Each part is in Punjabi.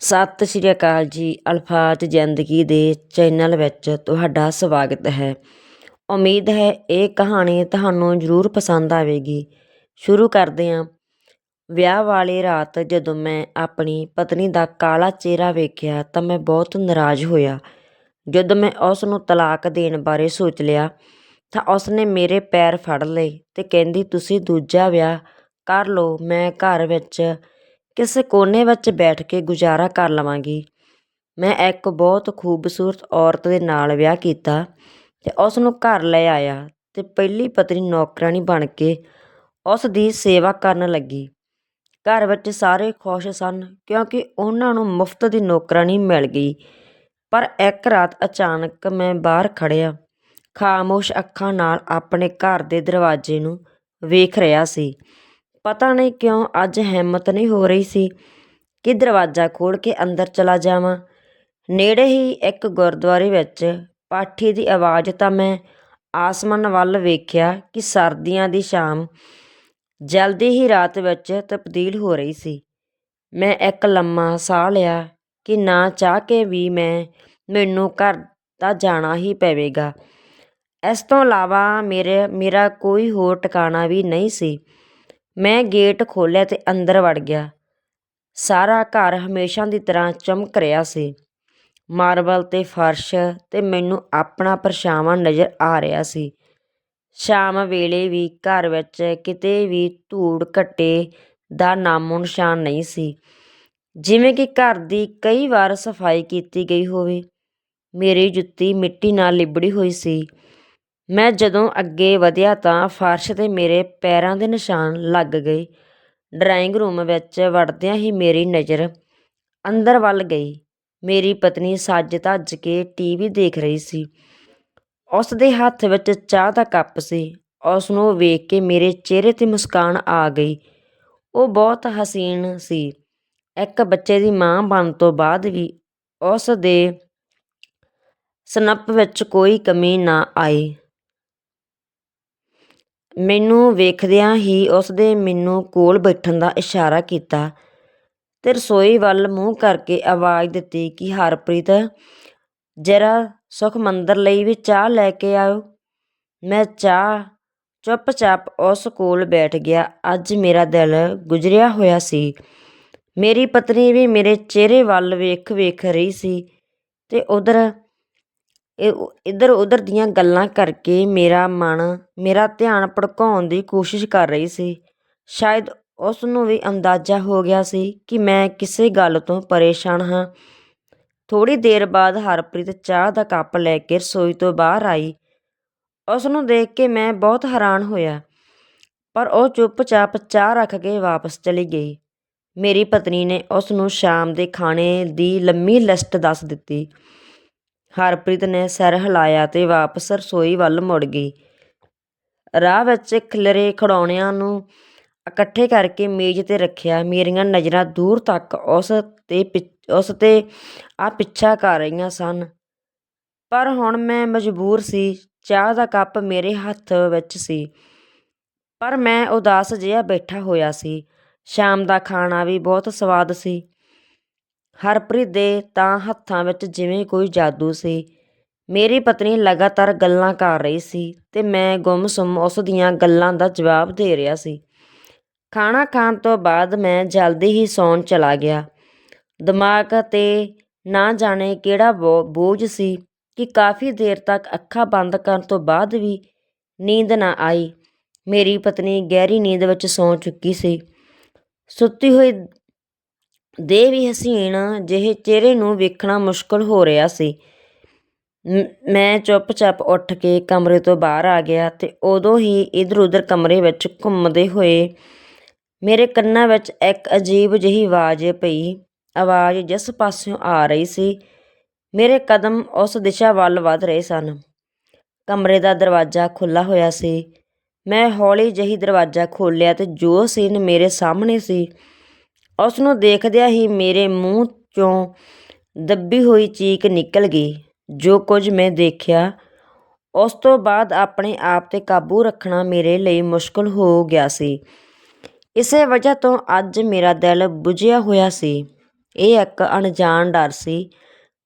ਸਤਿ ਸ਼੍ਰੀ ਅਕਾਲ ਜੀ, ਅਲਫਾਜ਼ ਜ਼ਿੰਦਗੀ ਦੇ ਚੈਨਲ ਵਿੱਚ ਤੁਹਾਡਾ ਸਵਾਗਤ ਹੈ। ਉਮੀਦ ਹੈ ਇਹ ਕਹਾਣੀ ਤੁਹਾਨੂੰ ਜ਼ਰੂਰ ਪਸੰਦ ਆਵੇਗੀ। ਸ਼ੁਰੂ ਕਰਦੇ ਹਾਂ। ਵਿਆਹ ਵਾਲੀ ਰਾਤ ਜਦੋਂ ਮੈਂ ਆਪਣੀ ਪਤਨੀ ਦਾ ਕਾਲਾ ਚਿਹਰਾ ਵੇਖਿਆ ਤਾਂ ਮੈਂ ਬਹੁਤ ਨਾਰਾਜ਼ ਹੋਇਆ। ਜਦੋਂ ਮੈਂ ਉਸ ਨੂੰ ਤਲਾਕ ਦੇਣ ਬਾਰੇ ਸੋਚ ਲਿਆ ਤਾਂ ਉਸ ਨੇ ਮੇਰੇ ਪੈਰ ਫੜ ਲਏ ਤੇ ਕਹਿੰਦੀ, ਤੁਸੀਂ ਦੂਜਾ ਵਿਆਹ ਕਰ ਲਓ, ਮੈਂ ਘਰ ਵਿੱਚ ਕਿਸੇ ਕੋਨੇ ਵਿੱਚ ਬੈਠ ਕੇ ਗੁਜ਼ਾਰਾ ਕਰ ਲਵਾਂਗੀ। ਮੈਂ ਇੱਕ ਬਹੁਤ ਖੂਬਸੂਰਤ ਔਰਤ ਦੇ ਨਾਲ ਵਿਆਹ ਕੀਤਾ ਅਤੇ ਉਸ ਨੂੰ ਘਰ ਲੈ ਆਇਆ ਅਤੇ ਪਹਿਲੀ ਪਤਨੀ ਨੌਕਰਾਨੀ ਬਣ ਕੇ ਉਸ ਦੀ ਸੇਵਾ ਕਰਨ ਲੱਗੀ। ਘਰ ਵਿੱਚ ਸਾਰੇ ਖੁਸ਼ ਸਨ ਕਿਉਂਕਿ ਉਹਨਾਂ ਨੂੰ ਮੁਫਤ ਦੀ ਨੌਕਰਾਨੀ ਮਿਲ ਗਈ। ਪਰ ਇੱਕ ਰਾਤ ਅਚਾਨਕ ਮੈਂ ਬਾਹਰ ਖੜਿਆ ਖਾਮੋਸ਼ ਅੱਖਾਂ ਨਾਲ ਆਪਣੇ ਘਰ ਦੇ ਦਰਵਾਜ਼ੇ ਨੂੰ ਵੇਖ ਰਿਹਾ ਸੀ। ਪਤਾ ਨਹੀਂ ਕਿਉਂ ਅੱਜ ਹਿੰਮਤ ਨਹੀਂ ਹੋ ਰਹੀ ਸੀ ਕਿ ਦਰਵਾਜ਼ਾ ਖੋਲ੍ਹ ਕੇ ਅੰਦਰ ਚਲਾ ਜਾਵਾਂ। ਨੇੜੇ ਹੀ ਇੱਕ ਗੁਰਦੁਆਰੇ ਵਿੱਚ ਪਾਠੀ ਦੀ ਆਵਾਜ਼ ਤਾਂ ਮੈਂ ਆਸਮਾਨ ਵੱਲ ਵੇਖਿਆ ਕਿ ਸਰਦੀਆਂ ਦੀ ਸ਼ਾਮ ਜਲਦੀ ਹੀ ਰਾਤ ਵਿੱਚ ਤਬਦੀਲ ਹੋ ਰਹੀ ਸੀ। ਮੈਂ ਇੱਕ ਲੰਮਾ ਸਾਹ ਲਿਆ ਕਿ ਨਾ ਚਾਹ ਕੇ ਵੀ ਮੈਂ ਮੈਨੂੰ ਘਰ ਤਾਂ ਜਾਣਾ ਹੀ ਪਵੇਗਾ। ਇਸ ਤੋਂ ਇਲਾਵਾ ਮੇਰੇ, ਮੇਰਾ ਕੋਈ ਹੋਰ ਟਿਕਾਣਾ ਵੀ ਨਹੀਂ ਸੀ। ਮੈਂ ਗੇਟ ਖੋਲ੍ਹਿਆ ਅਤੇ ਅੰਦਰ ਵੜ ਗਿਆ। ਸਾਰਾ ਘਰ ਹਮੇਸ਼ਾ ਦੀ ਤਰ੍ਹਾਂ ਚਮਕ ਰਿਹਾ ਸੀ। ਮਾਰਬਲ ਤੇ ਫਰਸ਼ ਤੇ ਮੈਨੂੰ ਆਪਣਾ ਪਰਛਾਵਾਂ ਨਜ਼ਰ ਆ ਰਿਹਾ ਸੀ। ਸ਼ਾਮ ਵੇਲੇ ਵੀ ਘਰ ਵਿੱਚ ਕਿਤੇ ਵੀ ਧੂੜ ਘੱਟੇ ਦਾ ਨਾਮੋ ਨਿਸ਼ਾਨ ਨਹੀਂ ਸੀ। ਜਿਵੇਂ ਕਿ ਘਰ ਦੀ ਕਈ ਵਾਰ ਸਫ਼ਾਈ ਕੀਤੀ ਗਈ ਹੋਵੇ। ਮੇਰੀ ਜੁੱਤੀ ਮਿੱਟੀ ਨਾਲ ਲਿਬੜੀ ਹੋਈ ਸੀ। ਮੈਂ ਜਦੋਂ ਅੱਗੇ ਵਧਿਆ ਤਾਂ ਫਰਸ਼ 'ਤੇ ਮੇਰੇ ਪੈਰਾਂ ਦੇ ਨਿਸ਼ਾਨ ਲੱਗ ਗਏ। ਡਰਾਇੰਗ ਰੂਮ ਵਿੱਚ ਵੜਦਿਆਂ ਹੀ ਮੇਰੀ ਨਜ਼ਰ ਅੰਦਰ ਵੱਲ ਗਈ। ਮੇਰੀ ਪਤਨੀ ਸੱਜ ਧੱਜ ਕੇ ਟੀਵੀ ਦੇਖ ਰਹੀ ਸੀ। ਉਸ ਦੇ ਹੱਥ ਵਿੱਚ ਚਾਹ ਦਾ ਕੱਪ ਸੀ। ਉਸ ਨੂੰ ਵੇਖ ਕੇ ਮੇਰੇ ਚਿਹਰੇ 'ਤੇ ਮੁਸਕਾਨ ਆ ਗਈ। ਉਹ ਬਹੁਤ ਹਸੀਨ ਸੀ। ਇੱਕ ਬੱਚੇ ਦੀ ਮਾਂ ਬਣਨ ਤੋਂ ਬਾਅਦ ਵੀ ਉਸ ਦੇ ਸਨੱਪ ਵਿੱਚ ਕੋਈ ਕਮੀ ਨਾ ਆਈ। ਮੈਨੂੰ ਵੇਖਦਿਆਂ ਹੀ ਉਸ ਮੈਨੂੰ ਕੋਲ ਬੈਠਣ ਦਾ ਇਸ਼ਾਰਾ ਕੀਤਾ ਤੇ ਰਸੋਈ ਵੱਲ ਮੂੰਹ ਕਰਕੇ ਆਵਾਜ਼ ਦਿੱਤੀ ਕਿ, ਹਰਪ੍ਰੀਤ, ਜਰਾ ਸੁਖਮੰਦਰ ਲਈ ਵੀ ਚਾਹ ਲੈ ਕੇ ਆਓ ਮੈਂ ਚਾਹ ਚੁੱਪਚਾਪ ਉਸ ਕੋਲ ਬੈਠ ਗਿਆ। ਅੱਜ ਮੇਰਾ ਦਿਲ ਗੁਜਰਿਆ ਹੋਇਆ ਸੀ। ਮੇਰੀ ਪਤਨੀ ਵੀ ਮੇਰੇ ਚਿਹਰੇ ਵੱਲ ਵੇਖ ਵੇਖ ਰਹੀ ਸੀ ਤੇ ਉਧਰ ਇਹ ਇੱਧਰ, ਉੱਧਰ ਦੀਆਂ ਗੱਲਾਂ ਕਰਕੇ ਮੇਰਾ ਮਨ, ਮੇਰਾ ਧਿਆਨ ਭੜਕਾਉਣ ਦੀ ਕੋਸ਼ਿਸ਼ ਕਰ ਰਹੀ ਸੀ। ਸ਼ਾਇਦ ਉਸ ਨੂੰ ਵੀ ਅੰਦਾਜ਼ਾ ਹੋ ਗਿਆ ਸੀ ਕਿ ਮੈਂ ਕਿਸੇ ਗੱਲ ਤੋਂ ਪਰੇਸ਼ਾਨ ਹਾਂ। ਥੋੜ੍ਹੀ ਦੇਰ ਬਾਅਦ ਹਰਪ੍ਰੀਤ ਚਾਹ ਦਾ ਕੱਪ ਲੈ ਕੇ ਰਸੋਈ ਤੋਂ ਬਾਹਰ ਆਈ। ਉਸ ਨੂੰ ਦੇਖ ਕੇ ਮੈਂ ਬਹੁਤ ਹੈਰਾਨ ਹੋਇਆ, ਪਰ ਉਹ ਚੁੱਪਚਾਪ ਚਾਹ ਰੱਖ ਕੇ ਵਾਪਸ ਚਲੀ ਗਈ। ਮੇਰੀ ਪਤਨੀ ਨੇ ਉਸ ਨੂੰ ਸ਼ਾਮ ਦੇ ਖਾਣੇ ਦੀ ਲੰਮੀ ਲਿਸਟ ਦੱਸ ਦਿੱਤੀ। ਹਰਪ੍ਰੀਤ ਨੇ ਸਿਰ ਹਿਲਾਇਆ ਤੇ ਵਾਪਸ ਰਸੋਈ ਵੱਲ ਮੁੜ ਗਈ। ਰਾਹ ਵਿੱਚ ਖਿਲਰੇ ਖਿਡੌਣਿਆਂ ਨੂੰ ਇਕੱਠੇ ਕਰਕੇ ਮੇਜ਼ 'ਤੇ ਰੱਖਿਆ, ਮੇਰੀਆਂ ਨਜ਼ਰਾਂ ਦੂਰ ਤੱਕ ਉਸ 'ਤੇ ਉਸ 'ਤੇ ਆ ਪਿੱਛਾ ਕਰ ਰਹੀਆਂ ਸਨ। ਪਰ ਹੁਣ ਮੈਂ ਮਜਬੂਰ ਸੀ, ਚਾਹ ਦਾ ਕੱਪ ਮੇਰੇ ਹੱਥ ਵਿੱਚ ਸੀ। ਪਰ ਮੈਂ ਉਦਾਸ ਜਿਹਾ ਬੈਠਾ ਹੋਇਆ ਸੀ। ਸ਼ਾਮ ਦਾ ਖਾਣਾ ਵੀ ਬਹੁਤ ਸਵਾਦ ਸੀ। ਹਰਪ੍ਰੀਤ ਦੇ ਤਾਂ ਹੱਥਾਂ ਵਿੱਚ ਜਿਵੇਂ ਕੋਈ ਜਾਦੂ ਸੀ। ਮੇਰੀ ਪਤਨੀ ਲਗਾਤਾਰ ਗੱਲਾਂ ਕਰ ਰਹੀ ਸੀ ਤੇ ਮੈਂ ਗੁੰਮਸੁੰਮ ਉਸ ਦੀਆਂ ਗੱਲਾਂ ਦਾ ਜਵਾਬ ਦੇ ਰਿਹਾ ਸੀ। ਖਾਣਾ ਖਾਣ ਤੋਂ ਬਾਅਦ ਮੈਂ ਜਲਦੀ ਹੀ ਸੌਣ ਚਲਾ ਗਿਆ। ਦਿਮਾਗ 'ਤੇ ਨਾ ਜਾਣੇ ਕਿਹੜਾ ਬੋਝ ਸੀ ਕਿ ਕਾਫੀ ਦੇਰ ਤੱਕ ਅੱਖਾਂ ਬੰਦ ਕਰਨ ਤੋਂ ਬਾਅਦ ਵੀ ਨੀਂਦ ਨਾ ਆਈ। ਮੇਰੀ ਪਤਨੀ ਗਹਿਰੀ ਨੀਂਦ ਵਿੱਚ ਸੌਂ ਚੁੱਕੀ ਸੀ। ਸੁੱਤੀ ਹੋਈ ਦੇ ਵੀ ਹਸੀਨ ਜਿਹੇ ਚਿਹਰੇ ਨੂੰ ਵੇਖਣਾ ਮੁਸ਼ਕਲ ਹੋ ਰਿਹਾ ਸੀ। ਮੈਂ ਚੁੱਪਚਾਪ ਉੱਠ ਕੇ ਕਮਰੇ ਤੋਂ ਬਾਹਰ ਆ ਗਿਆ ਤੇ ਉਦੋਂ ਹੀ ਇਧਰ ਉਧਰ ਕਮਰੇ ਵਿੱਚ ਘੁੰਮਦੇ ਹੋਏ ਮੇਰੇ ਕੰਨਾਂ ਵਿੱਚ ਇੱਕ ਅਜੀਬ ਜਿਹੀ ਆਵਾਜ਼ ਪਈ। ਆਵਾਜ਼ ਜਿਸ ਪਾਸਿਓਂ ਆ ਰਹੀ ਸੀ, ਮੇਰੇ ਕਦਮ ਉਸ ਦਿਸ਼ਾ ਵੱਲ ਵਧ ਰਹੇ ਸਨ। ਕਮਰੇ ਦਾ ਦਰਵਾਜ਼ਾ ਖੁੱਲਾ ਹੋਇਆ ਸੀ। ਮੈਂ ਹੌਲੀ ਜਿਹੀ ਦਰਵਾਜ਼ਾ ਖੋਲ੍ਹਿਆ ਤੇ ਜੋ ਸੀਨ ਮੇਰੇ ਸਾਹਮਣੇ ਸੀ ਉਸ ਨੂੰ ਦੇਖਦਿਆਂ ਹੀ ਮੇਰੇ ਮੂੰਹ 'ਚੋਂ ਦੱਬੀ ਹੋਈ ਚੀਕ ਨਿਕਲ ਗਈ। ਜੋ ਕੁਝ ਮੈਂ ਦੇਖਿਆ, ਉਸ ਤੋਂ ਬਾਅਦ ਆਪਣੇ ਆਪ 'ਤੇ ਕਾਬੂ ਰੱਖਣਾ ਮੇਰੇ ਲਈ ਮੁਸ਼ਕਲ ਹੋ ਗਿਆ ਸੀ। ਇਸੇ ਵਜ੍ਹਾ ਤੋਂ ਅੱਜ ਮੇਰਾ ਦਿਲ ਬੁਝਿਆ ਹੋਇਆ ਸੀ। ਇਹ ਇੱਕ ਅਣਜਾਣ ਡਰ ਸੀ,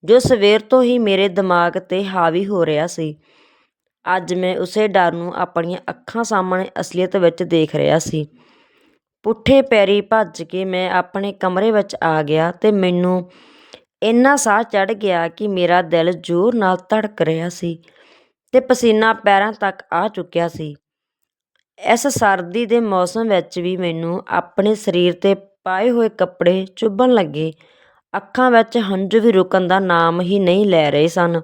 ਜੋ ਸਵੇਰ ਤੋਂ ਹੀ ਮੇਰੇ ਦਿਮਾਗ 'ਤੇ ਹਾਵੀ ਹੋ ਰਿਹਾ ਸੀ। ਅੱਜ ਮੈਂ ਉਸੇ ਡਰ ਨੂੰ ਆਪਣੀਆਂ ਅੱਖਾਂ ਸਾਹਮਣੇ ਅਸਲੀਅਤ ਵਿੱਚ ਦੇਖ ਰਿਹਾ ਸੀ। ਪੁੱਠੇ ਪੈਰੀ ਭੱਜ ਕੇ ਮੈਂ ਆਪਣੇ ਕਮਰੇ ਵਿੱਚ ਆ ਗਿਆ ਅਤੇ ਮੈਨੂੰ ਇੰਨਾ ਸਾਹ ਚੜ੍ਹ ਗਿਆ ਕਿ ਮੇਰਾ ਦਿਲ ਜ਼ੋਰ ਨਾਲ ਧੜਕ ਰਿਹਾ ਸੀ ਅਤੇ ਪਸੀਨਾ ਪੈਰਾਂ ਤੱਕ ਆ ਚੁੱਕਿਆ ਸੀ। ਇਸ ਸਰਦੀ ਦੇ ਮੌਸਮ ਵਿੱਚ ਵੀ ਮੈਨੂੰ ਆਪਣੇ ਸਰੀਰ 'ਤੇ ਪਾਏ ਹੋਏ ਕੱਪੜੇ ਚੁੱਭਣ ਲੱਗੇ। ਅੱਖਾਂ ਵਿੱਚ ਹੰਝੂ ਵੀ ਰੁਕਣ ਦਾ ਨਾਮ ਹੀ ਨਹੀਂ ਲੈ ਰਹੇ ਸਨ।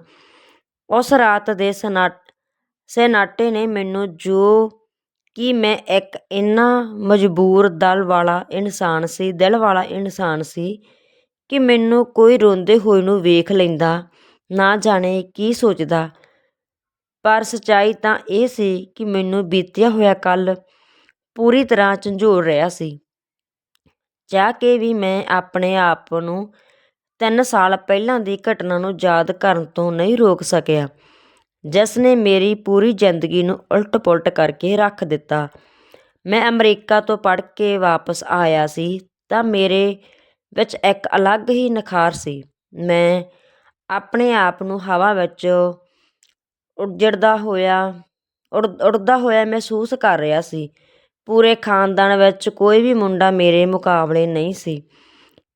ਉਸ ਰਾਤ ਦੇ ਸਨਾ, ਸਨਾਟੇ ਨੇ ਮੈਨੂੰ ਜੋ ਕਿ ਮੈਂ ਇੱਕ ਇੰਨਾ ਮਜਬੂਰ ਦਲ ਵਾਲਾ ਇਨਸਾਨ ਸੀ, ਦਿਲ ਵਾਲਾ ਇਨਸਾਨ ਸੀ ਕਿ ਮੈਨੂੰ ਕੋਈ ਰੋਂਦੇ ਹੋਏ ਨੂੰ ਵੇਖ ਲੈਂਦਾ, ਨਾ ਜਾਣੇ ਕੀ ਸੋਚਦਾ। ਪਰ ਸੱਚਾਈ ਤਾਂ ਇਹ ਸੀ ਕਿ ਮੈਨੂੰ ਬੀਤਿਆ ਹੋਇਆ ਕੱਲ ਪੂਰੀ ਤਰ੍ਹਾਂ ਝੰਜੋੜ ਰਿਹਾ ਸੀ। ਚਾਹ ਕੇ ਵੀ ਮੈਂ ਆਪਣੇ ਆਪ ਨੂੰ ਤਿੰਨ ਸਾਲ ਪਹਿਲਾਂ ਦੀ ਘਟਨਾ ਨੂੰ ਯਾਦ ਕਰਨ ਤੋਂ ਨਹੀਂ ਰੋਕ ਸਕਿਆ। ਜਿਸ ਨੇ ਮੇਰੀ ਪੂਰੀ ਜ਼ਿੰਦਗੀ ਨੂੰ ਉਲਟ-ਪੁਲਟ ਕਰਕੇ ਰੱਖ ਦਿੱਤਾ। ਮੈਂ ਅਮਰੀਕਾ ਤੋਂ ਪੜ੍ਹ ਕੇ ਵਾਪਸ ਆਇਆ ਸੀ ਤਾਂ ਮੇਰੇ ਵਿੱਚ ਇੱਕ ਅਲੱਗ ਹੀ ਨਿਖਾਰ ਸੀ। ਮੈਂ ਆਪਣੇ ਆਪ ਨੂੰ ਹਵਾ ਵਿੱਚ ਉੱਜੜਦਾ ਹੋਇਆ ਉੱਡਦਾ ਹੋਇਆ ਮਹਿਸੂਸ ਕਰ ਰਿਹਾ ਸੀ। ਪੂਰੇ ਖਾਨਦਾਨ ਵਿੱਚ ਕੋਈ ਵੀ ਮੁੰਡਾ ਮੇਰੇ ਮੁਕਾਬਲੇ ਨਹੀਂ ਸੀ।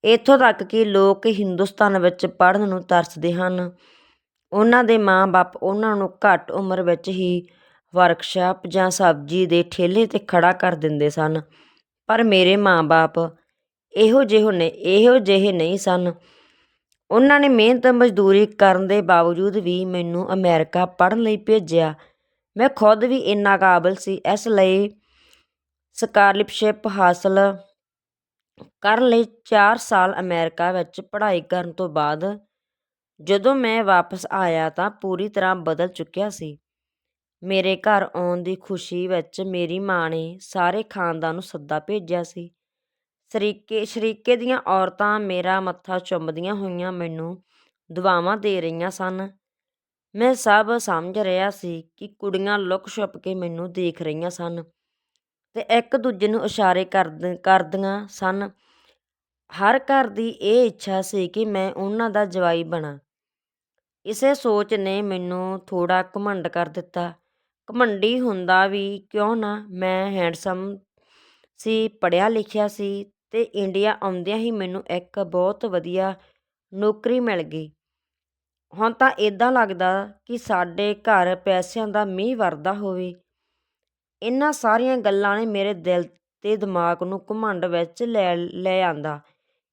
ਇੱਥੋਂ ਤੱਕ ਕਿ ਲੋਕ ਹਿੰਦੁਸਤਾਨ ਵਿੱਚ ਪੜ੍ਹਨ ਨੂੰ ਤਰਸਦੇ ਹਨ। ਉਹਨਾਂ ਦੇ ਮਾਂ-ਬਾਪ ਉਹਨਾਂ ਨੂੰ ਘੱਟ ਉਮਰ ਵਿੱਚ ਹੀ ਵਰਕਸ਼ਾਪ ਜਾਂ ਸਬਜ਼ੀ ਦੇ ਠੇਲੇ 'ਤੇ ਖੜ੍ਹਾ ਕਰ ਦਿੰਦੇ ਸਨ। ਪਰ ਮੇਰੇ ਮਾਂ-ਬਾਪ ਇਹੋ ਜਿਹੇ ਨੇ ਇਹੋ ਜਿਹੇ ਨਹੀਂ ਸਨ। ਉਹਨਾਂ ਨੇ ਮਿਹਨਤ ਮਜ਼ਦੂਰੀ ਕਰਨ ਦੇ ਬਾਵਜੂਦ ਵੀ ਮੈਨੂੰ ਅਮਰੀਕਾ ਪੜ੍ਹਨ ਲਈ ਭੇਜਿਆ। ਮੈਂ ਖੁਦ ਵੀ ਇੰਨਾ ਕਾਬਲ ਸੀ, ਇਸ ਲਈ ਸਕਾਲਰਸ਼ਿਪ ਹਾਸਲ ਕਰਨ ਲਈ 4 ਸਾਲ ਅਮਰੀਕਾ ਵਿੱਚ ਪੜ੍ਹਾਈ ਕਰਨ ਤੋਂ ਬਾਅਦ ਜਦੋਂ ਮੈਂ ਵਾਪਸ ਆਇਆ ਤਾਂ ਪੂਰੀ ਤਰ੍ਹਾਂ ਬਦਲ ਚੁੱਕਿਆ ਸੀ। ਮੇਰੇ ਘਰ ਆਉਣ ਦੀ ਖੁਸ਼ੀ ਵਿੱਚ ਮੇਰੀ ਮਾਂ ਨੇ ਸਾਰੇ ਖਾਨਦਾਨ ਨੂੰ ਸੱਦਾ ਭੇਜਿਆ ਸੀ। ਸ਼ਰੀਕੇ ਸ਼ਰੀਕੇ ਦੀਆਂ ਔਰਤਾਂ ਮੇਰਾ ਮੱਥਾ ਚੁੰਮਦੀਆਂ ਹੋਈਆਂ ਮੈਨੂੰ ਦੁਆਵਾਂ ਦੇ ਰਹੀਆਂ ਸਨ। ਮੈਂ ਸਭ ਸਮਝ ਰਿਹਾ ਸੀ ਕਿ ਕੁੜੀਆਂ ਲੁਕ ਛੁਪ ਕੇ ਮੈਨੂੰ ਦੇਖ ਰਹੀਆਂ ਸਨ ਤੇ ਇੱਕ ਦੂਜੇ ਨੂੰ ਇਸ਼ਾਰੇ ਕਰਦ, ਕਰਦੀਆਂ ਸਨ। ਹਰ ਘਰ ਦੀ ਇਹ ਇੱਛਾ ਸੀ ਕਿ ਮੈਂ ਉਹਨਾਂ ਦਾ ਜਵਾਈ ਬਣਾ। ਇਸੇ ਸੋਚ ਨੇ ਮੈਨੂੰ ਥੋੜ੍ਹਾ ਘਮੰਡ ਕਰ ਦਿੱਤਾ। ਘਮੰਡੀ ਹੁੰਦਾ ਵੀ ਕਿਉਂ ਨਾ ਮੈਂ ਹੈਂਡਸਮ ਸੀ, ਪੜ੍ਹਿਆ ਲਿਖਿਆ ਸੀ ਅਤੇ ਇੰਡੀਆ ਆਉਂਦਿਆਂ ਹੀ ਮੈਨੂੰ ਇੱਕ ਬਹੁਤ ਵਧੀਆ ਨੌਕਰੀ ਮਿਲ ਗਈ। ਹੁਣ ਤਾਂ ਇੱਦਾਂ ਲੱਗਦਾ ਕਿ ਸਾਡੇ ਘਰ ਪੈਸਿਆਂ ਦਾ ਮੀਂਹ ਵਰਦਾ ਹੋਵੇ। ਇਹਨਾਂ ਸਾਰੀਆਂ ਗੱਲਾਂ ਨੇ ਮੇਰੇ ਦਿਲ ਅਤੇ ਦਿਮਾਗ ਨੂੰ ਘਮੰਡ ਵਿੱਚ ਲੈ ਲੈ ਆਂਦਾ।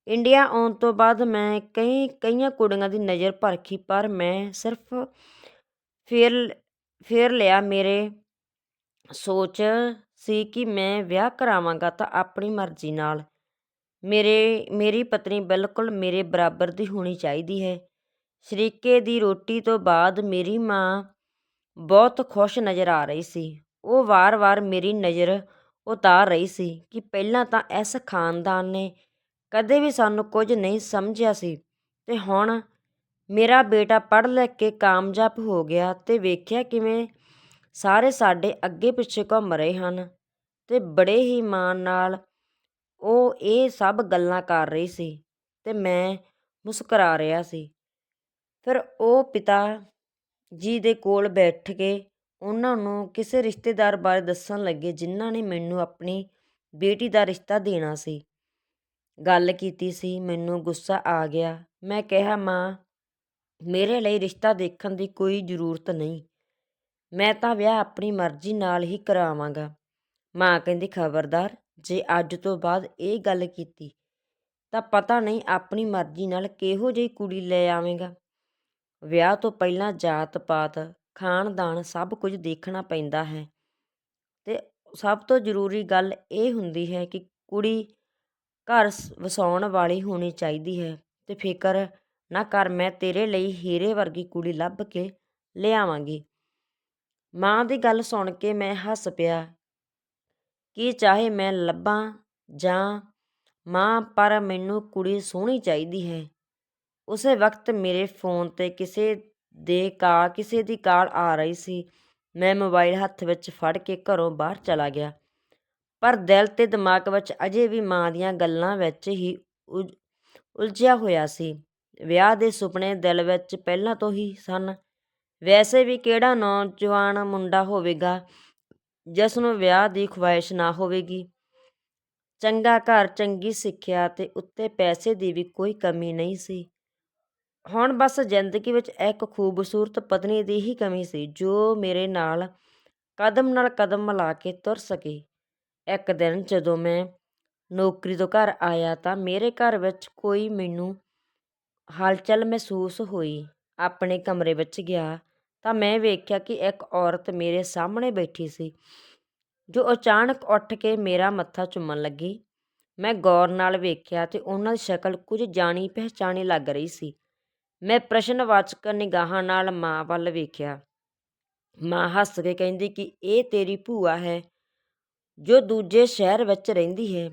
ਇੰਡੀਆ ਆਉਣ ਤੋਂ ਬਾਅਦ ਮੈਂ ਕਈ, ਕਈਆਂ ਕੁੜੀਆਂ ਦੀ ਨਜ਼ਰ ਪਰਖੀ ਪਰ ਮੈਂ ਸਿਰਫ ਫੇਰ ਫੇਰ ਲਿਆ ਮੇਰੇ ਸੋਚ ਸੀ ਕਿ ਮੈਂ ਵਿਆਹ ਕਰਾਵਾਂਗਾ ਤਾਂ ਆਪਣੀ ਮਰਜ਼ੀ ਨਾਲ। ਮੇਰੇ, ਮੇਰੀ ਪਤਨੀ ਬਿਲਕੁਲ ਮੇਰੇ ਬਰਾਬਰ ਦੀ ਹੋਣੀ ਚਾਹੀਦੀ ਹੈ। ਸ਼ਰੀਕੇ ਦੀ ਰੋਟੀ ਤੋਂ ਬਾਅਦ ਮੇਰੀ ਮਾਂ ਬਹੁਤ ਖੁਸ਼ ਨਜ਼ਰ ਆ ਰਹੀ ਸੀ। ਉਹ ਵਾਰ-ਵਾਰ ਮੇਰੀ ਨਜ਼ਰ ਉਤਾਰ ਰਹੀ ਸੀ ਕਿ ਪਹਿਲਾਂ ਤਾਂ ਇਸ ਖਾਨਦਾਨ ਨੇ ਕਦੇ ਵੀ ਸਾਨੂੰ ਕੁਝ ਨਹੀਂ ਸਮਝਿਆ ਸੀ। ਤੇ ਹੁਣ ਮੇਰਾ ਬੇਟਾ ਪੜ੍ਹ ਲਿਖ ਕੇ ਕਾਮਯਾਬ ਹੋ ਗਿਆ ਤੇ ਵੇਖਿਆ ਕਿਵੇਂ ਸਾਰੇ ਸਾਡੇ ਅੱਗੇ ਪਿੱਛੇ ਘੁੰਮ ਰਹੇ ਹਨ ਤੇ ਬੜੇ ਹੀ ਮਾਣ ਨਾਲ ਉਹ ਇਹ ਸਭ ਗੱਲਾਂ ਕਰ ਰਹੀ ਸੀ ਤੇ ਮੈਂ ਮੁਸਕਰਾ ਰਿਹਾ ਸੀ। ਫਿਰ ਉਹ ਪਿਤਾ ਜੀ ਦੇ ਕੋਲ ਬੈਠ ਕੇ ਉਹਨਾਂ ਨੂੰ ਕਿਸੇ ਰਿਸ਼ਤੇਦਾਰ ਬਾਰੇ ਦੱਸਣ ਲੱਗੇ ਜਿਨ੍ਹਾਂ ਨੇ ਮੈਨੂੰ ਆਪਣੀ ਬੇਟੀ ਦਾ ਰਿਸ਼ਤਾ ਦੇਣਾ ਸੀ। ਗੱਲ ਕੀਤੀ ਸੀ, ਮੈਨੂੰ ਗੁੱਸਾ ਆ ਗਿਆ। ਮੈਂ ਕਿਹਾ, ਮਾਂ, ਮੇਰੇ ਲਈ ਰਿਸ਼ਤਾ ਦੇਖਣ ਦੀ ਕੋਈ ਜ਼ਰੂਰਤ ਨਹੀਂ। ਮੈਂ ਤਾਂ ਵਿਆਹ ਆਪਣੀ ਮਰਜ਼ੀ ਨਾਲ ਹੀ ਕਰਾਵਾਂਗਾ। ਮਾਂ ਕਹਿੰਦੀ, ਖਬਰਦਾਰ, ਜੇ ਅੱਜ ਤੋਂ ਬਾਅਦ ਇਹ ਗੱਲ ਕੀਤੀ, ਤਾਂ ਪਤਾ ਨਹੀਂ ਆਪਣੀ ਮਰਜ਼ੀ ਨਾਲ ਕਿਹੋ ਜਿਹੀ ਕੁੜੀ ਲੈ ਆਵੇਂਗਾ। ਵਿਆਹ ਤੋਂ ਪਹਿਲਾਂ ਜਾਤ ਪਾਤ, ਖਾਨਦਾਨ ਸਭ ਕੁਝ ਦੇਖਣਾ ਪੈਂਦਾ ਹੈ। ਤੇ ਸਭ ਤੋਂ ਜ਼ਰੂਰੀ ਗੱਲ ਇਹ ਹੁੰਦੀ ਹੈ ਕਿ ਕੁੜੀ ਘਰ ਵਸਾਉਣ ਵਾਲੀ ਹੋਣੀ ਚਾਹੀਦੀ ਹੈ। ਅਤੇ ਫਿਕਰ ਨਾ ਕਰ, ਮੈਂ ਤੇਰੇ ਲਈ ਹੀਰੇ ਵਰਗੀ ਕੁੜੀ ਲੱਭ ਕੇ ਲਿਆਵਾਂਗੀ। ਮਾਂ ਦੀ ਗੱਲ ਸੁਣ ਕੇ ਮੈਂ ਹੱਸ ਪਿਆ। ਕਿ ਚਾਹੇ ਮੈਂ ਲੱਭਾਂ ਜਾਂ ਮਾਂ, ਪਰ ਮੈਨੂੰ ਕੁੜੀ ਸੋਹਣੀ ਚਾਹੀਦੀ ਹੈ। ਉਸੇ ਵਕਤ ਮੇਰੇ ਫੋਨ ਤੇ ਕਿਸੇ ਦੇ ਕਾ ਕਿਸੇ ਦੀ ਕਾਲ ਆ ਰਹੀ ਸੀ। ਮੈਂ ਮੋਬਾਈਲ ਹੱਥ ਵਿੱਚ ਫੜ ਕੇ ਘਰੋਂ ਬਾਹਰ ਚਲਾ ਗਿਆ। ਪਰ ਦਿਲ ਤੇ ਦਿਮਾਗ ਵਿੱਚ ਅਜੇ ਵੀ ਮਾਂ ਦੀਆਂ ਗੱਲਾਂ ਵਿੱਚ ਹੀ ਉਲ, ਉਲਝਿਆ ਹੋਇਆ ਸੀ। ਵਿਆਹ ਦੇ ਸੁਪਨੇ ਦਿਲ ਵਿੱਚ ਪਹਿਲਾਂ ਤੋਂ ਹੀ ਸਨ। ਵੈਸੇ ਵੀ ਕਿਹੜਾ ਨੌਜਵਾਨ ਮੁੰਡਾ ਹੋਵੇਗਾ ਜਿਸ ਨੂੰ ਵਿਆਹ ਦੀ ਖੁਆਇਸ਼ ਨਾ ਹੋਵੇਗੀ? ਚੰਗਾ ਘਰ, ਚੰਗੀ ਸਿੱਖਿਆ ਤੇ ਉੱਤੇ ਪੈਸੇ ਦੀ ਵੀ ਕੋਈ ਕਮੀ ਨਹੀਂ ਸੀ। ਹੁਣ ਬਸ ਜ਼ਿੰਦਗੀ ਵਿੱਚ ਇੱਕ ਖੂਬਸੂਰਤ ਪਤਨੀ ਦੀ ਹੀ ਕਮੀ ਸੀ ਜੋ ਮੇਰੇ ਨਾਲ ਕਦਮ ਨਾਲ ਕਦਮ ਮਿਲਾ ਕੇ ਤੁਰ ਸਕੇ। ਇੱਕ ਦਿਨ ਜਦੋਂ ਮੈਂ ਨੌਕਰੀ ਤੋਂ ਘਰ ਆਇਆ ਤਾਂ ਮੇਰੇ ਘਰ ਵਿੱਚ ਕੋਈ ਮੈਨੂੰ ਹਲਚਲ ਮਹਿਸੂਸ ਹੋਈ। ਆਪਣੇ ਕਮਰੇ ਵਿੱਚ ਗਿਆ ਤਾਂ ਮੈਂ ਵੇਖਿਆ ਕਿ ਇੱਕ ਔਰਤ ਮੇਰੇ ਸਾਹਮਣੇ ਬੈਠੀ ਸੀ, ਜੋ ਅਚਾਨਕ ਉੱਠ ਕੇ ਮੇਰਾ ਮੱਥਾ ਚੁੰਮਣ ਲੱਗੀ। ਮੈਂ ਗੌਰ ਨਾਲ ਵੇਖਿਆ ਤੇ ਉਹਨਾਂ ਦੀ ਸ਼ਕਲ ਕੁਝ ਜਾਣੀ ਪਹਿਚਾਣੀ ਲੱਗ ਰਹੀ ਸੀ। ਮੈਂ ਪ੍ਰਸ਼ਨਵਾਚਕ ਨਿਗਾਹਾਂ ਨਾਲ ਮਾਂ ਵੱਲ ਵੇਖਿਆ। ਮਾਂ ਹੱਸ ਕੇ ਕਹਿੰਦੀ ਕਿ ਇਹ ਤੇਰੀ ਭੂਆ ਹੈ ਜੋ ਦੂਜੇ ਸ਼ਹਿਰ ਵਿੱਚ ਰਹਿੰਦੀ ਹੈ,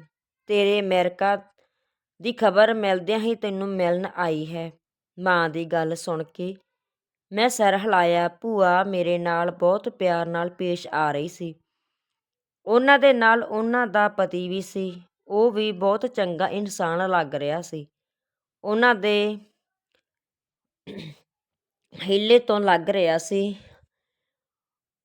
ਤੇਰੇ ਅਮਰੀਕਾ ਦੀ ਖਬਰ ਮਿਲਦਿਆਂ ਹੀ ਤੈਨੂੰ ਮਿਲਣ ਆਈ ਹੈ। ਮਾਂ ਦੀ ਗੱਲ ਸੁਣ ਕੇ ਮੈਂ ਸਿਰ ਹਿਲਾਇਆ, ਭੂਆ, ਮੇਰੇ ਨਾਲ ਬਹੁਤ ਪਿਆਰ ਨਾਲ ਪੇਸ਼ ਆ ਰਹੀ ਸੀ। ਉਹਨਾਂ ਦੇ ਨਾਲ ਉਹਨਾਂ ਦਾ ਪਤੀ ਵੀ ਸੀ। ਉਹ ਵੀ ਬਹੁਤ ਚੰਗਾ ਇਨਸਾਨ ਲੱਗ ਰਿਹਾ ਸੀ। ਉਹਨਾਂ ਦੇ ਹੀਲੇ ਤੋਂ ਲੱਗ ਰਿਹਾ ਸੀ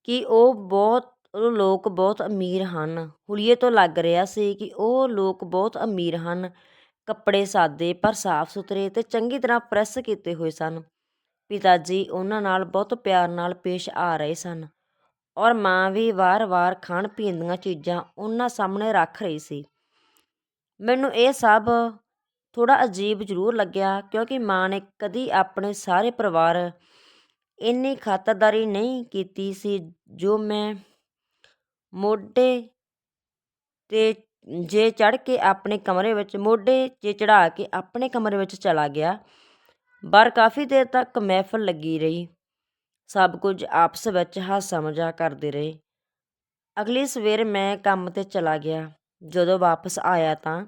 ਕਿ ਉਹ ਬਹੁਤ ਉਹ ਲੋਕ ਬਹੁਤ ਅਮੀਰ ਹਨ। ਹੁਲੀਏ ਤੋਂ ਲੱਗ ਰਿਹਾ ਸੀ ਕਿ ਉਹ ਲੋਕ ਬਹੁਤ ਅਮੀਰ ਹਨ। ਕੱਪੜੇ ਸਾਦੇ, ਪਰ ਸਾਫ਼ ਸੁਥਰੇ ਅਤੇ ਚੰਗੀ ਤਰ੍ਹਾਂ ਪ੍ਰੈਸ ਕੀਤੇ ਹੋਏ ਸਨ। ਪਿਤਾ ਜੀ ਉਹਨਾਂ ਨਾਲ ਬਹੁਤ ਪਿਆਰ ਨਾਲ ਪੇਸ਼ ਆ ਰਹੇ ਸਨ ਔਰ ਮਾਂ ਵੀ ਵਾਰ-ਵਾਰ ਖਾਣ ਪੀਣ ਦੀਆਂ ਚੀਜ਼ਾਂ ਉਹਨਾਂ ਸਾਹਮਣੇ ਰੱਖ ਰਹੀ ਸੀ। ਮੈਨੂੰ ਇਹ ਸਭ ਥੋੜਾ ਅਜੀਬ ਜ਼ਰੂਰ ਲੱਗਿਆ ਕਿਉਂਕਿ ਮਾਂ ਨੇ ਕਦੀ ਆਪਣੇ ਸਾਰੇ ਪਰਿਵਾਰ ਇੰਨੀ ਖਾਤਰਦਾਰੀ ਨਹੀਂ ਕੀਤੀ ਸੀ ਜੋ ਮੈਂ ਮੋਢੇ ਤੇ ਜੇ ਚੜ੍ਹ ਕੇ ਆਪਣੇ ਕਮਰੇ ਵਿੱਚ, ਮੋਢੇ 'ਤੇ ਚੜ੍ਹਾ ਕੇ ਆਪਣੇ ਕਮਰੇ ਵਿੱਚ ਚਲਾ ਗਿਆ ਬਾਹਰ ਕਾਫੀ ਦੇਰ ਤੱਕ ਮਹਿਫਲ ਲੱਗੀ ਰਹੀ। ਸਭ ਕੁਝ ਆਪਸ ਵਿੱਚ ਹਾਸਾ ਮਜ਼ਾਕ ਕਰਦੇ ਰਹੇ। ਅਗਲੀ ਸਵੇਰ ਮੈਂ ਕੰਮ ਤੇ ਚਲਾ ਗਿਆ। ਜਦੋਂ ਵਾਪਸ ਆਇਆ ਤਾਂ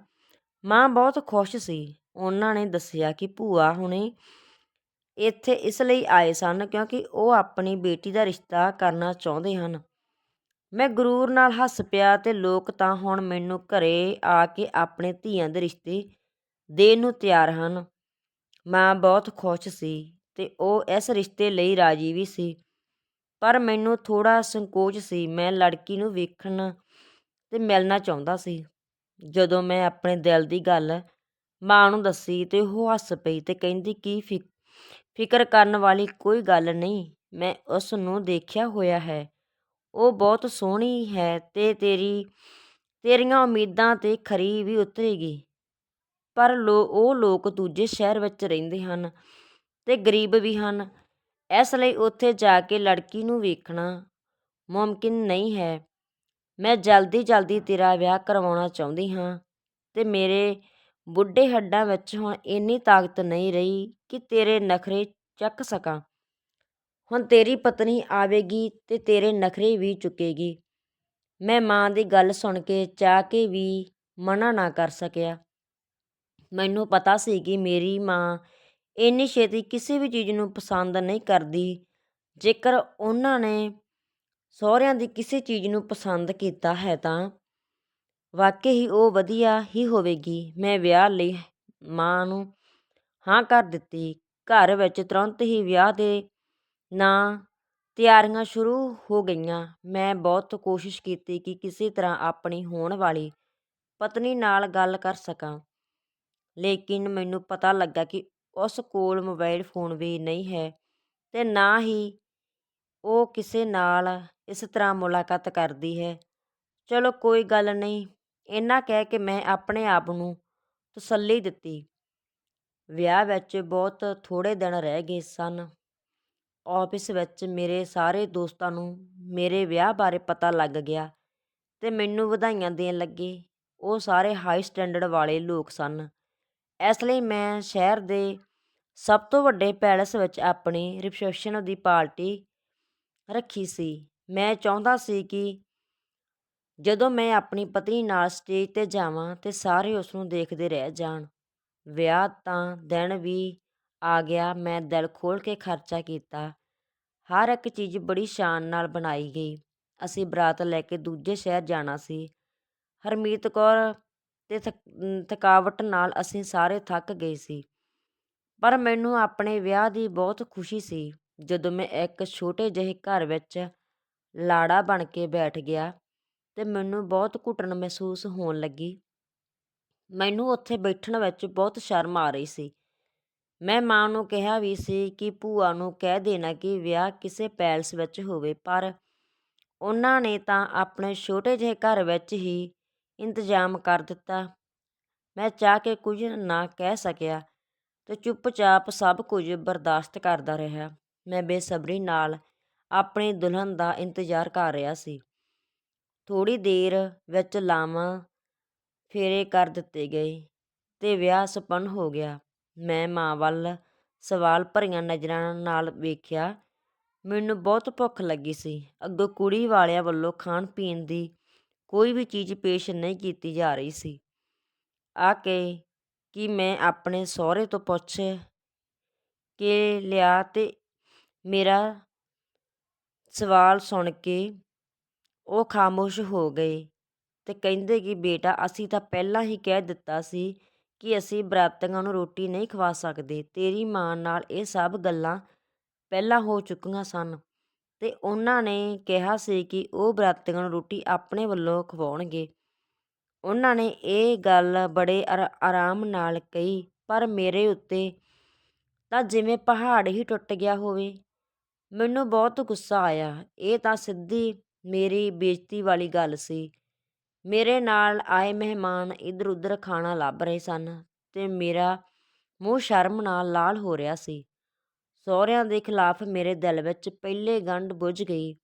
ਮਾਂ ਬਹੁਤ ਖੁਸ਼ ਸੀ। ਉਹਨਾਂ ਨੇ ਦੱਸਿਆ ਕਿ ਭੂਆ ਹੁਣੇ ਇੱਥੇ ਇਸ ਲਈ ਆਏ ਸਨ ਕਿਉਂਕਿ ਉਹ ਆਪਣੀ ਬੇਟੀ ਦਾ ਰਿਸ਼ਤਾ ਕਰਨਾ ਚਾਹੁੰਦੇ ਹਨ। ਮੈਂ ਗਰੂਰ ਨਾਲ ਹੱਸ ਪਿਆ ਤੇ ਲੋਕ ਤਾਂ ਹੁਣ ਮੈਨੂੰ ਘਰੇ ਆ ਕੇ ਆਪਣੇ ਧੀਆਂ ਦੇ ਰਿਸ਼ਤੇ ਦੇਣ ਨੂੰ ਤਿਆਰ ਹਨ। ਮਾਂ ਬਹੁਤ ਖੁਸ਼ ਸੀ ਤੇ ਉਹ ਇਸ ਰਿਸ਼ਤੇ ਲਈ ਰਾਜੀ ਵੀ ਸੀ। ਪਰ ਮੈਨੂੰ ਥੋੜਾ ਸੰਕੋਚ ਸੀ, ਮੈਂ ਲੜਕੀ ਨੂੰ ਵੇਖਣ ਤੇ ਮਿਲਣਾ ਚਾਹੁੰਦਾ ਸੀ। ਜਦੋਂ ਮੈਂ ਆਪਣੇ ਦਿਲ ਦੀ ਗੱਲ ਮਾਂ ਨੂੰ ਦੱਸੀ ਤੇ ਉਹ ਹੱਸ ਪਈ ਤੇ ਕਹਿੰਦੀ, ਕੀ ਫਿਕਰ ਕਰਨ ਵਾਲੀ ਕੋਈ ਗੱਲ ਨਹੀਂ, ਮੈਂ ਉਸ ਨੂੰ ਦੇਖਿਆ ਹੋਇਆ ਹੈ। ਉਹ ਬਹੁਤ ਸੋਹਣੀ ਹੈ ਤੇ ਤੇਰੀ, ਤੇਰੀਆਂ ਉਮੀਦਾਂ ਤੇ ਖਰੀ ਵੀ ਉਤਰੇਗੀ। ਪਰ ਲੋ, ਉਹ ਲੋਕ ਦੂਜੇ ਸ਼ਹਿਰ ਵਿੱਚ ਰਹਿੰਦੇ ਹਨ ਤੇ ਗਰੀਬ ਵੀ ਹਨ। ਇਸ ਲਈ ਉੱਥੇ ਜਾ ਕੇ ਲੜਕੀ ਨੂੰ ਵੇਖਣਾ ਮੁਮਕਿਨ ਨਹੀਂ ਹੈ। ਮੈਂ ਜਲਦੀ ਜਲਦੀ ਤੇਰਾ ਵਿਆਹ ਕਰਵਾਉਣਾ ਚਾਹੁੰਦੀ ਹਾਂ ਤੇ ਮੇਰੇ ਬੁੱਢੇ ਹੱਡਾਂ ਵਿੱਚ ਹੁਣ ਇੰਨੀ ਤਾਕਤ ਨਹੀਂ ਰਹੀ ਕਿ ਤੇਰੇ ਨਖਰੇ ਚੱਕ ਸਕਾਂ। ਹੁਣ ਤੇਰੀ ਪਤਨੀ ਆਵੇਗੀ ਤੇ ਤੇਰੇ ਨਖਰੇ ਵੀ ਚੁੱਕੇਗੀ। ਮੈਂ ਮਾਂ ਦੀ ਗੱਲ ਸੁਣ ਕੇ ਚਾਹ ਕੇ ਵੀ ਮਨਾ ਨਾ ਕਰ ਸਕਿਆ। ਮੈਨੂੰ ਪਤਾ ਸੀ ਕਿ ਮੇਰੀ ਮਾਂ ਇੰਨੀ ਛੇਤੀ ਕਿਸੇ ਵੀ ਚੀਜ਼ ਨੂੰ ਪਸੰਦ ਨਹੀਂ ਕਰਦੀ। ਜੇਕਰ ਉਹਨਾਂ ਨੇ ਸਹੁਰਿਆਂ ਦੀ ਕਿਸੇ ਚੀਜ਼ ਨੂੰ ਪਸੰਦ ਕੀਤਾ ਹੈ ਤਾਂ ਵਾਕਈ ਹੀ ਉਹ ਵਧੀਆ ਹੀ ਹੋਵੇਗੀ। ਮੈਂ ਵਿਆਹ ਲਈ ਮਾਂ ਨੂੰ ਹਾਂ ਕਰ ਦਿੱਤੀ। ਘਰ ਵਿੱਚ ਤੁਰੰਤ ਹੀ ਵਿਆਹ ਦੇ ਨਾ ਤਿਆਰੀਆਂ ਸ਼ੁਰੂ ਹੋ ਗਈਆਂ। ਮੈਂ ਬਹੁਤ ਕੋਸ਼ਿਸ਼ ਕੀਤੀ ਕਿ ਕਿਸੇ ਤਰ੍ਹਾਂ ਆਪਣੀ ਹੋਣ ਵਾਲੀ ਪਤਨੀ ਨਾਲ ਗੱਲ ਕਰ ਸਕਾਂ। ਲੇਕਿਨ ਮੈਨੂੰ ਪਤਾ ਲੱਗਾ ਕਿ ਉਸ ਕੋਲ ਮੋਬਾਈਲ ਫੋਨ ਵੀ ਨਹੀਂ ਹੈ ਅਤੇ ਨਾ ਹੀ ਉਹ ਕਿਸੇ ਨਾਲ ਇਸ ਤਰ੍ਹਾਂ ਮੁਲਾਕਾਤ ਕਰਦੀ ਹੈ। ਚਲੋ, ਕੋਈ ਗੱਲ ਨਹੀਂ। ਇੰਨਾ ਕਹਿ ਕੇ ਮੈਂ ਆਪਣੇ ਆਪ ਨੂੰ ਤਸੱਲੀ ਦਿੱਤੀ। ਵਿਆਹ ਵਿੱਚ ਬਹੁਤ ਥੋੜ੍ਹੇ ਦਿਨ ਰਹਿ ਗਏ ਸਨ। ਆਫਿਸ ਵਿੱਚ ਮੇਰੇ ਸਾਰੇ ਦੋਸਤਾਂ ਨੂੰ ਮੇਰੇ ਵਿਆਹ ਬਾਰੇ ਪਤਾ ਲੱਗ ਗਿਆ ਅਤੇ ਮੈਨੂੰ ਵਧਾਈਆਂ ਦੇਣ ਲੱਗੇ। ਉਹ ਸਾਰੇ ਹਾਈ ਸਟੈਂਡਰਡ ਵਾਲੇ ਲੋਕ ਸਨ। ਇਸ ਲਈ ਮੈਂ ਸ਼ਹਿਰ ਦੇ ਸਭ ਤੋਂ ਵੱਡੇ ਪੈਲਸ ਵਿੱਚ ਆਪਣੀ ਰਿਸੈਪਸ਼ਨ ਦੀ ਪਾਰਟੀ ਰੱਖੀ ਸੀ। ਮੈਂ ਚਾਹੁੰਦਾ ਸੀ ਕਿ ਜਦੋਂ ਮੈਂ ਆਪਣੀ ਪਤਨੀ ਨਾਲ ਸਟੇਜ ਤੇ ਜਾਵਾਂ ਤੇ ਸਾਰੇ ਉਸ ਨੂੰ ਦੇਖਦੇ ਰਹਿ ਜਾਣ। ਵਿਆਹ ਤਾਂ ਦਿਨ ਵੀ ਆ ਗਿਆ, ਮੈਂ ਦਿਲ ਖੋਲ੍ਹ ਕੇ ਖਰਚਾ ਕੀਤਾ। ਹਰ ਇੱਕ ਚੀਜ਼ ਬੜੀ ਸ਼ਾਨ ਨਾਲ ਬਣਾਈ ਗਈ। ਅਸੀਂ ਬਰਾਤ ਲੈ ਕੇ ਦੂਜੇ ਸ਼ਹਿਰ ਜਾਣਾ ਸੀ। ਹਰਮੀਤ ਕੌਰ ਤੇ ਥਕਾਵਟ ਨਾਲ ਅਸੀਂ ਸਾਰੇ ਥੱਕ ਗਏ ਸੀ। ਪਰ ਮੈਨੂੰ ਆਪਣੇ ਵਿਆਹ ਦੀ ਬਹੁਤ ਖੁਸ਼ੀ ਸੀ, ਜਦੋਂ ਮੈਂ ਇੱਕ ਛੋਟੇ ਜਿਹੇ ਘਰ ਵਿੱਚ ਲਾੜਾ ਬਣ ਕੇ ਬੈਠ ਗਿਆ ਤੇ ਮੈਨੂੰ ਬਹੁਤ ਘੁਟਨ ਮਹਿਸੂਸ ਹੋਣ ਲੱਗੀ। ਮੈਨੂੰ ਉੱਥੇ ਬੈਠਣ ਵਿੱਚ ਬਹੁਤ ਸ਼ਰਮ ਆ ਰਹੀ ਸੀ। ਮੈਂ ਮਾਂ ਨੂੰ ਕਿਹਾ ਵੀ ਸੀ ਕਿ ਭੂਆ ਨੂੰ ਕਹਿ ਦੇਣਾ ਕਿ ਵਿਆਹ ਕਿਸੇ ਪੈਲਸ ਵਿੱਚ ਹੋਵੇ, ਪਰ ਉਹਨਾਂ ਨੇ ਤਾਂ ਆਪਣੇ ਛੋਟੇ ਜਿਹੇ ਘਰ ਵਿੱਚ ਹੀ ਇੰਤਜ਼ਾਮ ਕਰ ਦਿੱਤਾ। ਮੈਂ ਚਾਹ ਕੇ ਕੁਝ ਨਾ ਕਹਿ ਸਕਿਆ ਤੇ ਚੁੱਪਚਾਪ ਸਭ ਕੁਝ ਬਰਦਾਸ਼ਤ ਕਰਦਾ ਰਿਹਾ। ਮੈਂ ਬੇਸਬਰੀ ਨਾਲ ਆਪਣੀ ਦੁਲਹਨ ਦਾ ਇੰਤਜ਼ਾਰ ਕਰ ਰਿਹਾ ਸੀ। ਥੋੜੀ ਦੇਰ ਵਿੱਚ ਲਾਵਾਂ ਫੇਰੇ ਕਰ ਦਿੱਤੇ ਗਏ ਤੇ ਵਿਆਹ ਸੰਪੰਨ ਹੋ ਗਿਆ। ਮੈਂ ਮਾਂ ਵੱਲ ਸਵਾਲ ਭਰੀਆਂ ਨਜ਼ਰਾਂ ਨਾਲ ਵੇਖਿਆ। ਮੈਨੂੰ ਬਹੁਤ ਭੁੱਖ ਲੱਗੀ ਸੀ। ਅੱਗੋਂ ਕੁੜੀ ਵਾਲਿਆਂ ਵੱਲੋਂ ਖਾਣ ਪੀਣ ਦੀ ਕੋਈ ਵੀ ਚੀਜ਼ ਪੇਸ਼ ਨਹੀਂ ਕੀਤੀ ਜਾ ਰਹੀ ਸੀ। ਆ ਕੇ ਕਿ ਮੈਂ ਆਪਣੇ ਸਹੁਰੇ ਤੋਂ ਪੁੱਛ ਕੇ ਲਿਆ ਤੇ ਮੇਰਾ ਸਵਾਲ ਸੁਣ ਕੇ ਉਹ ਖਾਮੋਸ਼ ਹੋ ਗਏ ਤੇ ਕਹਿੰਦੇ ਕਿ ਬੇਟਾ, ਅਸੀਂ ਤਾਂ ਪਹਿਲਾਂ ਹੀ ਕਹਿ ਦਿੱਤਾ ਸੀ ਕਿ ਅਸੀਂ ਬਰਾਤੀਆਂ ਨੂੰ ਰੋਟੀ ਨਹੀਂ ਖਵਾ ਸਕਦੇ। ਤੇਰੀ ਮਾਂ ਨਾਲ ਇਹ ਸਭ ਗੱਲਾਂ ਪਹਿਲਾਂ ਹੋ ਚੁੱਕੀਆਂ ਸਨ ਅਤੇ ਉਹਨਾਂ ਨੇ ਕਿਹਾ ਸੀ ਕਿ ਉਹ ਬਰਾਤੀਆਂ ਨੂੰ ਰੋਟੀ ਆਪਣੇ ਵੱਲੋਂ ਖਵਾਉਣਗੇ। ਉਹਨਾਂ ਨੇ ਇਹ ਗੱਲ ਬੜੇ ਆਰਾ ਆਰਾਮ ਨਾਲ ਕਹੀ, ਪਰ ਮੇਰੇ ਉੱਤੇ ਤਾਂ ਜਿਵੇਂ ਪਹਾੜ ਹੀ ਟੁੱਟ ਗਿਆ ਹੋਵੇ, ਮੈਨੂੰ ਬਹੁਤ ਗੁੱਸਾ ਆਇਆ। ਇਹ ਤਾਂ ਸਿੱਧੀ ਮੇਰੀ ਬੇਇੱਜ਼ਤੀ ਵਾਲੀ ਗੱਲ ਸੀ। ਮੇਰੇ ਨਾਲ ਆਏ ਮਹਿਮਾਨ ਇੱਧਰ ਉੱਧਰ ਖਾਣਾ ਲੱਭ ਰਹੇ ਸਨ ਤੇ ਮੇਰਾ ਮੂੰਹ ਸ਼ਰਮ ਨਾਲ ਲਾਲ ਹੋ ਰਿਹਾ ਸੀ। ਸਹੁਰਿਆਂ ਦੇ ਖਿਲਾਫ ਮੇਰੇ ਦਿਲ ਵਿੱਚ ਪਹਿਲੇ ਗੰਢ ਬੁੱਝ ਗਈ।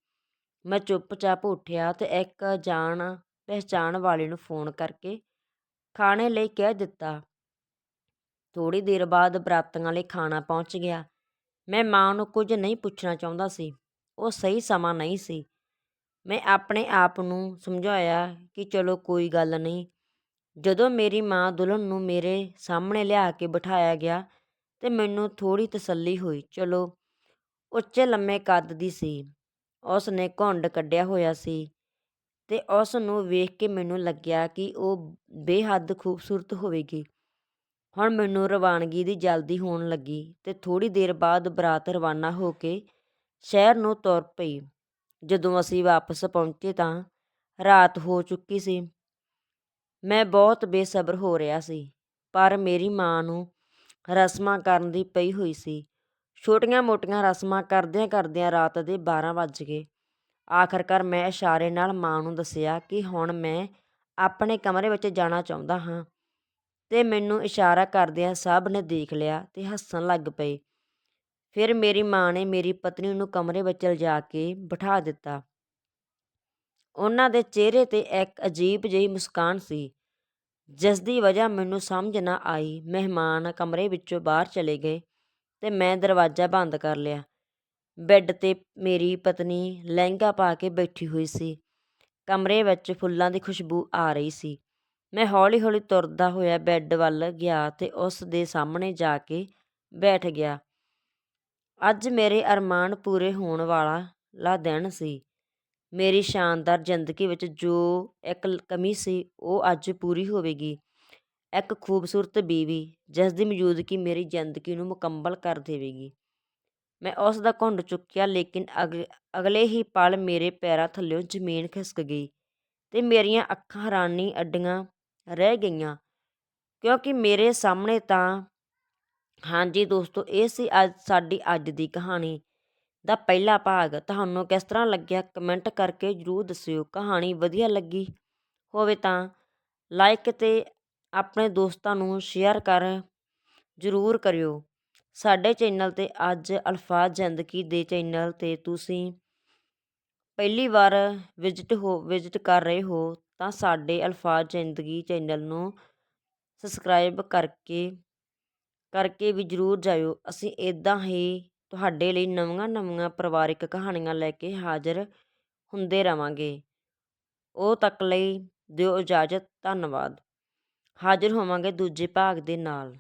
ਮੈਂ ਚੁੱਪਚਾਪ ਉੱਠਿਆ ਤੇ ਇੱਕ ਜਾਣ ਪਹਿਚਾਣ ਵਾਲੇ ਨੂੰ ਫੋਨ ਕਰਕੇ ਖਾਣੇ ਲਈ ਕਹਿ ਦਿੱਤਾ। ਥੋੜੀ ਦੇਰ ਬਾਅਦ ਬਰਾਤਾਂ ਲਈ ਖਾਣਾ ਪਹੁੰਚ ਗਿਆ। ਮੈਂ ਮਾਂ ਨੂੰ ਕੁਝ ਨਹੀਂ ਪੁੱਛਣਾ ਚਾਹੁੰਦਾ ਸੀ। ਉਹ ਸਹੀ ਸਮਾਂ ਨਹੀਂ ਸੀ। ਮੈਂ ਆਪਣੇ ਆਪ ਨੂੰ ਸਮਝਾਇਆ ਕਿ ਚਲੋ ਕੋਈ ਗੱਲ ਨਹੀਂ। ਜਦੋਂ ਮੇਰੀ ਮਾਂ ਦੁਲਹਨ ਨੂੰ ਮੇਰੇ ਸਾਹਮਣੇ ਲਿਆ ਕੇ ਬਿਠਾਇਆ ਗਿਆ ਤੇ ਮੈਨੂੰ ਥੋੜੀ ਤਸੱਲੀ ਹੋਈ। ਚਲੋ, ਉੱਚੇ ਲੰਮੇ ਕੱਦ ਦੀ ਸੀ। ਉਸ ਨੇ ਘੁੰਡ ਕੱਢਿਆ ਹੋਇਆ ਸੀ ਤੇ ਉਸ ਨੂੰ ਵੇਖ ਕੇ ਮੈਨੂੰ ਲੱਗਿਆ ਕਿ ਉਹ ਬੇਹੱਦ ਖੂਬਸੂਰਤ ਹੋਵੇਗੀ। ਹੁਣ ਮੈਨੂੰ ਰਵਾਨਗੀ ਦੀ ਜਲਦੀ ਹੋਣ ਲੱਗੀ ਤੇ ਥੋੜੀ ਦੇਰ ਬਾਅਦ ਬਰਾਤ ਰਵਾਨਾ ਹੋ ਕੇ ਸ਼ਹਿਰ ਨੂੰ ਤੁਰ ਪਈ। ਜਦੋਂ ਅਸੀਂ ਵਾਪਸ ਪਹੁੰਚੇ ਤਾਂ ਰਾਤ ਹੋ ਚੁੱਕੀ ਸੀ। ਮੈਂ ਬਹੁਤ ਬੇਸਬਰ ਹੋ ਰਿਹਾ ਸੀ, ਪਰ ਮੇਰੀ ਮਾਂ ਨੂੰ ਰਸਮਾਂ ਕਰਨ ਦੀ ਪਈ ਹੋਈ ਸੀ। ਛੋਟੀਆਂ-ਮੋਟੀਆਂ ਰਸਮਾਂ ਕਰਦਿਆਂ ਕਰਦਿਆਂ ਰਾਤ ਦੇ 12 ਵੱਜ ਗਏ। ਆਖਰਕਾਰ ਮੈਂ ਇਸ਼ਾਰੇ ਨਾਲ ਮਾਂ ਨੂੰ ਦੱਸਿਆ ਕਿ ਹੁਣ ਮੈਂ ਆਪਣੇ ਕਮਰੇ ਵਿੱਚ ਜਾਣਾ ਚਾਹੁੰਦਾ ਹਾਂ ਤੇ ਮੈਨੂੰ ਇਸ਼ਾਰਾ ਕਰਦਿਆਂ ਸਭ ਨੇ ਦੇਖ ਲਿਆ ਤੇ ਹੱਸਣ ਲੱਗ ਪਏ। ਫਿਰ ਮੇਰੀ ਮਾਂ ਨੇ ਮੇਰੀ ਪਤਨੀ ਨੂੰ ਕਮਰੇ ਵਿੱਚ ਲਿਜਾ ਕੇ ਬਿਠਾ ਦਿੱਤਾ। ਉਹਨਾਂ ਦੇ ਚਿਹਰੇ ਤੇ ਇੱਕ ਅਜੀਬ ਜਿਹੀ ਮੁਸਕਾਨ ਸੀ। ਜਿਸ ਦੀ ਵਜ੍ਹਾ ਮੈਨੂੰ ਸਮਝ ਨਾ ਆਈ। ਮਹਿਮਾਨ ਕਮਰੇ ਵਿੱਚੋਂ ਬਾਹਰ ਚਲੇ ਗਏ ਤੇ ਮੈਂ ਦਰਵਾਜ਼ਾ ਬੰਦ ਕਰ ਲਿਆ। ਬੈੱਡ ਤੇ ਮੇਰੀ ਪਤਨੀ ਲਹਿੰਗਾ ਪਾ ਕੇ ਬੈਠੀ ਹੋਈ ਸੀ। ਕਮਰੇ ਵਿੱਚ ਫੁੱਲਾਂ ਦੀ ਖੁਸ਼ਬੂ ਆ ਰਹੀ ਸੀ। ਮੈਂ ਹੌਲੀ-ਹੌਲੀ ਤੁਰਦਾ ਹੋਇਆ ਬੈੱਡ ਵੱਲ ਗਿਆ ਤੇ ਉਸ ਦੇ ਸਾਹਮਣੇ ਜਾ ਕੇ ਬੈਠ ਗਿਆ। ਅੱਜ ਮੇਰੇ ਅਰਮਾਨ ਪੂਰੇ ਹੋਣ ਵਾਲਾ ਲਾ ਦਿਨ ਸੀ। ਮੇਰੀ ਸ਼ਾਨਦਾਰ ਜ਼ਿੰਦਗੀ ਵਿੱਚ ਜੋ ਇੱਕ ਕਮੀ ਸੀ, ਉਹ ਅੱਜ ਪੂਰੀ ਹੋਵੇਗੀ। ਇੱਕ ਖੂਬਸੂਰਤ ਬੀਵੀ, ਜਿਸ ਦੀ ਮੌਜੂਦਗੀ ਮੇਰੀ ਜ਼ਿੰਦਗੀ ਨੂੰ ਮੁਕੰਮਲ ਕਰ ਦੇਵੇਗੀ। ਮੈਂ ਉਸ ਦਾ ਘੁੰਡ ਚੁੱਕਿਆ, ਲੇਕਿਨ ਅਗਲੇ ਹੀ ਪਲ ਮੇਰੇ ਪੈਰਾਂ ਥੱਲਿਓਂ ਜ਼ਮੀਨ ਖਿਸਕ ਗਈ ਤੇ ਮੇਰੀਆਂ ਅੱਖਾਂ ਹੈਰਾਨੀ ਅੱਡੀਆਂ ਰਹਿ ਗਈਆਂ, ਕਿਉਂਕਿ ਮੇਰੇ ਸਾਹਮਣੇ ਤਾਂ ਹਾਂਜੀ ਦੋਸਤੋ, ਇਹ ਸੀ ਅੱਜ ਸਾਡੀ ਅੱਜ ਦੀ ਕਹਾਣੀ ਦਾ ਪਹਿਲਾ ਭਾਗ। ਤੁਹਾਨੂੰ ਕਿਸ ਤਰ੍ਹਾਂ ਲੱਗਿਆ ਕਮੈਂਟ ਕਰਕੇ ਜਰੂਰ ਦੱਸਿਓ। ਕਹਾਣੀ ਵਧੀਆ ਲੱਗੀ ਹੋਵੇ ਤਾਂ ਲਾਈਕ ਤੇ ਆਪਣੇ ਦੋਸਤਾਂ ਨੂੰ ਸ਼ੇਅਰ ਕਰ ਜਰੂਰ ਕਰਿਓ। ਸਾਡੇ ਚੈਨਲ ਤੇ ਅੱਜ ਅਲਫਾਜ਼ ਜ਼ਿੰਦਗੀ ਦੇ ਚੈਨਲ ਤੇ ਤੁਸੀਂ ਪਹਿਲੀ ਵਾਰ ਵਿਜ਼ਿਟ ਹੋ, ਵਿਜ਼ਿਟ ਕਰ ਰਹੇ ਹੋ ਤਾਂ ਸਾਡੇ ਅਲਫਾਜ਼ ਜ਼ਿੰਦਗੀ ਚੈਨਲ ਨੂੰ ਸਬਸਕ੍ਰਾਈਬ ਕਰਕੇ ਕਰਕੇ ਵੀ ਜਰੂਰ ਜਾਇਓ। ਅਸੀਂ ਇੱਦਾਂ ਹੀ ਤੁਹਾਡੇ ਲਈ ਨਵੀਆਂ-ਨਵੀਆਂ ਪਰਿਵਾਰਿਕ ਕਹਾਣੀਆਂ ਲੈ ਕੇ ਹਾਜ਼ਰ ਹੁੰਦੇ ਰਵਾਂਗੇ। ਉਹ ਤੱਕ ਲਈ ਦਿਓ ਇਜਾਜ਼ਤ। ਧੰਨਵਾਦ। ਹਾਜ਼ਰ ਹੋਵਾਂਗੇ ਦੂਜੇ ਭਾਗ ਦੇ ਨਾਲ।